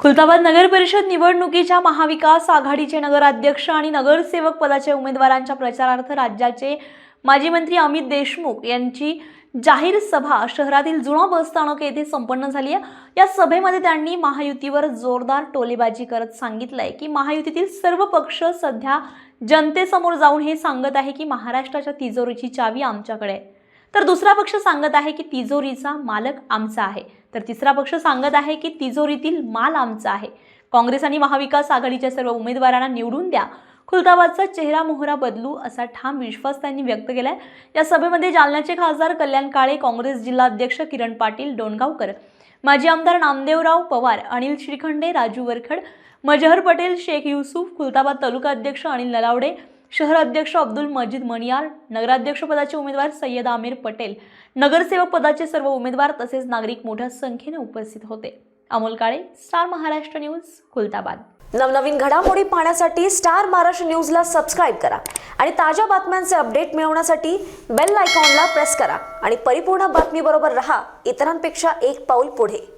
खुलताबाद नगर परिषद निवडणुकीच्या महाविकास आघाडीचे नगराध्यक्ष आणि नगरसेवक पदाच्या उमेदवारांच्या प्रचारार्थ राज्याचे माजी मंत्री अमित देशमुख यांची जाहीर सभा शहरातील जुना बसस्थानक येथे संपन्न झाली आहे. या सभेमध्ये त्यांनी महायुतीवर जोरदार टोलेबाजी करत सांगितलंय की महायुतीतील सर्व पक्ष सध्या जनतेसमोर जाऊन हे सांगत आहे की महाराष्ट्राच्या तिजोरीची चावी आमच्याकडे आहे. तर दुसरा पक्ष सांगत आहे की तिजोरीचा मालक आमचा आहे. तर तिसरा पक्ष सांगत आहे की तिजोरीतील माल आमचा आहे. काँग्रेस आणि महाविकास आघाडीच्या सर्व उमेदवारांना निवडून द्या. खुलताबादचा चेहरा मोहरा बदलू असा ठाम विश्वास त्यांनी व्यक्त केलाय. या सभेमध्ये जालन्याचे खासदार कल्याण काळे काँग्रेस जिल्हाध्यक्ष किरण पाटील डोणगावकर माजी आमदार नामदेवराव पवार अनिल श्रीखंडे राजू वरखड मजहर पटेल शेख युसुफ खुलताबाद तालुका अध्यक्ष अनिल नलावडे शहर अध्यक्ष अब्दुल मजीद मणियार नगराध्यक्षपदाचे उमेदवार सय्यद आमिर पटेल नगरसेवक पदाचे सर्व उमेदवार तसेच नागरिक मोठ्या संख्येने उपस्थित होते. Amol Kale star Maharashtra news Khultabad. नवनवीन घडामोडी पाहण्यासाठी स्टार महाराष्ट्र न्यूजला सबस्क्राईब करा आणि ताज्या बातम्यांचे अपडेट मिळवण्यासाठी बेल आयकॉनला प्रेस करा आणि परिपूर्ण बातमीबरोबर रहा. इतरांपेक्षा एक पाऊल पुढे.